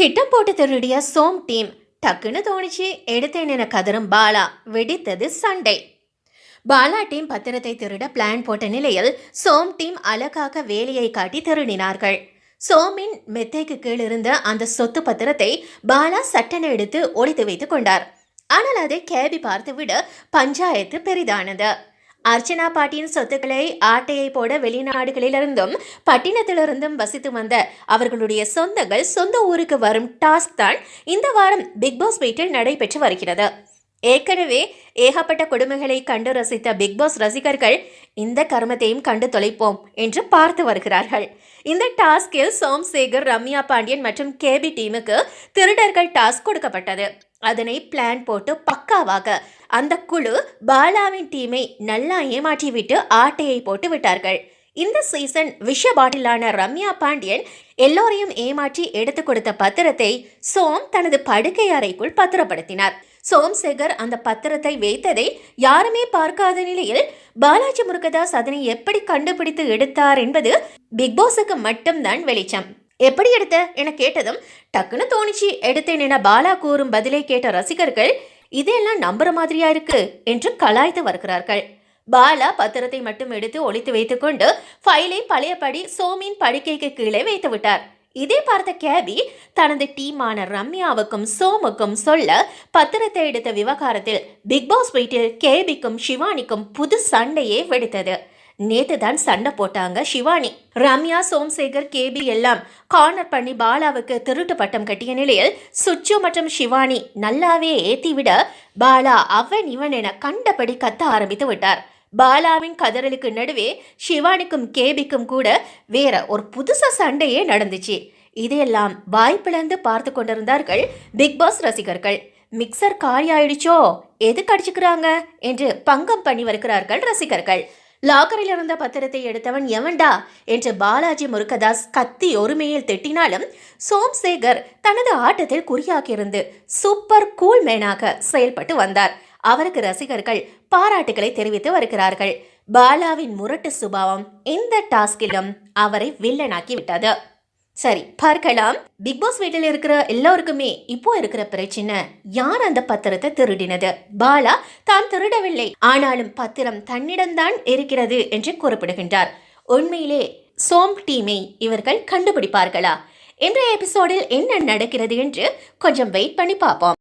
திட்டம் போட்டு திருடிய சோம் டீம் டக்குன்னு தோணிச்சு எடுத்தேன் என கதரும் பாலா வெடித்தது சண்டை பாலா டீம் பத்திரத்தை திருட பிளான் போட்ட நிலையில் சோம் டீம் அழகாக வேலையை காட்டி திருடினார்கள் சோமின் மெத்தைக்கு கீழ் இருந்த அந்த சொத்து பத்திரத்தை பாலா சட்டனை எடுத்து ஒடித்து வைத்துக் கொண்டார் ஆனால் அதை கேபி பார்த்துவிட பஞ்சாயத்து பெரிதானது அர்ச்சனா பாட்டியின் சொத்துக்களை ஆட்டையை போட வெளிநாடுகளிலிருந்தும் பட்டினத்திலிருந்தும் வசித்து வந்த அவர்களுடைய சொந்தங்கள் சொந்த ஊருக்கு வரும் டாஸ்க் தான் இந்த வாரம் பிக் பாஸ் வீட்டில் நடைபெற்று வருகிறது. ஏற்கனவே ஏகப்பட்ட கொடுமைகளை கண்டு ரசித்த பிக்பாஸ் ரசிகர்கள் இந்த கர்மத்தையும் கண்டு தொலைப்போம் என்று பார்த்து வருகிறார்கள். இந்த டாஸ்கில் சோம்சேகர் ரம்யா பாண்டியன் மற்றும் கேபி டீமுக்கு திருடர்கள் டாஸ்க் கொடுக்கப்பட்டது. அதனை பிளான் போட்டு பக்காவாக அந்த குழு பாலாவின் டீமை நல்லா ஏமாற்றிவிட்டு ஆட்டையை போட்டு விட்டார்கள். இந்த சீசன் விஷ பாட்டிலான ரம்யா பாண்டியன் எல்லோரையும் ஏமாற்றி எடுத்து கொடுத்த பத்திரத்தை சோம் தனது படுக்கை அறைக்குள் பத்திரப்படுத்தினார். சோம்சேகர் அந்த பத்திரத்தை வைத்ததை யாருமே பார்க்காத நிலையில் பாலாஜி முருகதாஸ் அதனை எப்படி கண்டுபிடித்து எடுத்தார் என்பது பிக் பாஸுக்கு மட்டும்தான் வெளிச்சம். எப்படி எடுத்த? என கேட்டதும் டக்குன்னு தோணிச்சு. எடுத்தேன் என பாலா கூறும் பதிலை கேட்ட ரசிகர்கள் இதெல்லாம் நம்புற மாதிரியா இருக்கு? என்று கலாய்த்து வருகிறார்கள். பாலா பத்திரத்தை மட்டும் எடுத்து ஒழித்து வைத்துக்கொண்டு ஃபைலை பழையபடி சோமின் படுக்கைக்கு கீழே வைத்து விட்டார். இதை பார்த்த கேபி தனது டீமான ரம்யாவுக்கும் சோமுக்கும் சொல்ல பத்திரத்தை எடுத்த விவகாரத்தில் பிக் பாஸ் வீட்டில் கேபிக்கும் சிவானிக்கும் புது சண்டையே வெடித்தது. நேத்து தான் சண்டை போட்டாங்க சிவானி ரம்யா சோம்சேகர் கேபி எல்லாம் கார்னர் பண்ணி பாலாவுக்கு திருட்டு பட்டம் கட்டிய நிலையில் சுச்சு மற்றும் சிவானி நல்லாவே ஏத்தி விட பாலா அவன் இவன் என கண்டபடி கத்த ஆரம்பித்து விட்டார். பாலாவின் கதறலுக்கு நடுவே சிவானிக்கும் கேபிக்கும் கூட வேற ஒரு புதுசா சண்டையே நடந்துச்சு. இதையெல்லாம் வாய்ப்பிழந்து பார்த்து கொண்டிருந்தார்கள் பிக் பாஸ் ரசிகர்கள். மிக்சர் காரியாயிடுச்சோ எதுக்கு அடிச்சுக்கிறாங்க? என்று பங்கம் பண்ணி வருகிறார்கள் ரசிகர்கள். லாக்கரில் இருந்த பத்திரத்தை எடுத்தவன் எவன்டா? என்று பாலாஜி முருகதாஸ் கத்தி ஒருமையில் திட்டினாலும் சோம்சேகர் தனது ஆட்டத்தில் குறியாக்கியிருந்து சூப்பர் கூல் மேனாக செயல்பட்டு வந்தார். அவருக்கு ரசிகர்கள் பாராட்டுகளை தெரிவித்து வருகிறார்கள். பாலாவின் முரட்டு சுபாவம் இந்த டாஸ்கிலும் அவரை வில்லனாக்கி விட்டது சரி பார்க்கலாம். பிக் பாஸ் வீட்டில் இருக்கிற எல்லோருக்குமே இப்போ இருக்கிற பிரச்சனை யார் அந்த பத்திரத்தை திருடினது? பாலா தான் திருடவில்லை. ஆனாலும் பத்திரம் தன்னிடம்தான் இருக்கிறது என்று குறிப்பிடுகின்றார். உண்மையிலே சோம் டீமை இவர்கள் கண்டுபிடிப்பார்களா? இன்றைய எபிசோடில் என்ன நடக்கிறது என்று கொஞ்சம் வெயிட் பண்ணி பார்ப்போம்.